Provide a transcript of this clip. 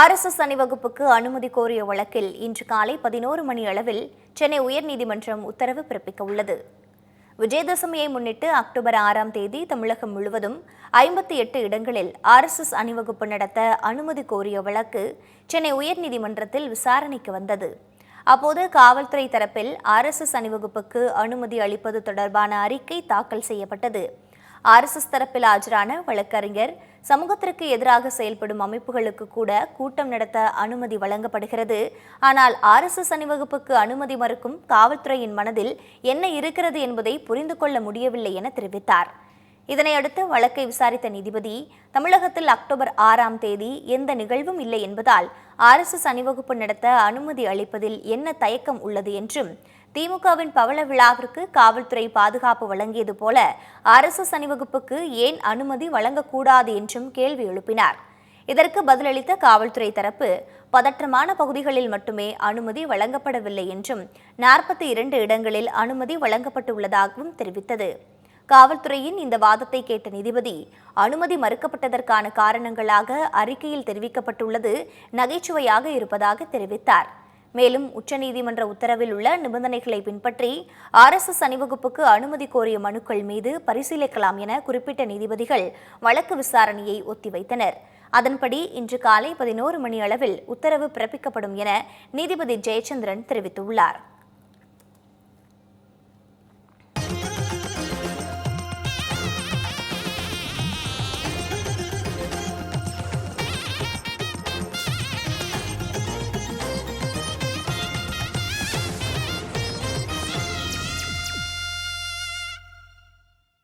RSS அணிவகுப்புக்கு அனுமதி கோரிய வழக்கில் இன்று காலை பதினோரு மணி அளவில் சென்னை உயர்நீதிமன்றம் உத்தரவு பிறப்பிக்க உள்ளது. விஜயதசமியை முன்னிட்டு அக்டோபர் ஆறாம் தேதி தமிழகம் முழுவதும் ஐம்பத்தி எட்டு இடங்களில் ஆர்எஸ்எஸ் அணிவகுப்பு நடத்த அனுமதி கோரிய வழக்கு சென்னை உயர்நீதிமன்றத்தில் விசாரணைக்கு வந்தது. அப்போது காவல்துறை தரப்பில் ஆர்எஸ்எஸ் அணிவகுப்புக்கு அனுமதி அளிப்பது தொடர்பான அறிக்கை தாக்கல் செய்யப்பட்டது. ஆர்எஸ்எஸ் தரப்பில் ஆஜரான வழக்கறிஞர். சமூகத்திற்கு எதிராக செயல்படும் அமைப்புகளுக்கு கூட கூட்டம் நடத்த அனுமதி வழங்கப்படுகிறது. ஆனால் ஆர்எஸ்எஸ் அணிவகுப்புக்கு அனுமதி மறுக்கும் காவல்துறையின் மனதில் என்ன இருக்கிறது என்பதை புரிந்து கொள்ள முடியவில்லை என தெரிவித்தார். இதனையடுத்து வழக்கை விசாரித்த நீதிபதி தமிழகத்தில் அக்டோபர் ஆறாம் தேதி எந்த நிகழ்வும் இல்லை என்பதால் ஆர்எஸ்எஸ் அணிவகுப்பு நடத்த அனுமதி அளிப்பதில் என்ன தயக்கம் உள்ளது என்றும் திமுகவின் பவள விழாவிற்கு காவல்துறை பாதுகாப்பு வழங்கியது போல அரசு சனிவகுப்புக்கு ஏன் அனுமதி வழங்கக்கூடாது என்றும் கேள்வி எழுப்பினார். இதற்கு பதிலளித்த காவல்துறை தரப்பு பதற்றமான பகுதிகளில் மட்டுமே அனுமதி வழங்கப்படவில்லை என்றும் நாற்பத்தி இரண்டு இடங்களில் அனுமதி வழங்கப்பட்டுள்ளதாகவும் தெரிவித்தது. காவல்துறையின் இந்த வாதத்தை கேட்ட நீதிபதி அனுமதி மறுக்கப்பட்டதற்கான காரணங்களாக அறிக்கையில் தெரிவிக்கப்பட்டுள்ளது நகைச்சுவையாக இருப்பதாக தெரிவித்தார். மேலும் உச்சநீதிமன்ற உத்தரவில் உள்ள நிபந்தனைகளை பின்பற்றி ஆர்எஸ்எஸ் அணிவகுப்புக்கு அனுமதி கோரிய மனுக்கள் மீது பரிசீலிக்கலாம் என குறிப்பிட்ட நீதிபதிகள் வழக்கு விசாரணையை ஒத்திவைத்தனர். அதன்படி இன்று காலை பதினோரு மணி அளவில் உத்தரவு பிறப்பிக்கப்படும் என நீதிபதி ஜெயச்சந்திரன் தெரிவித்துள்ளார்.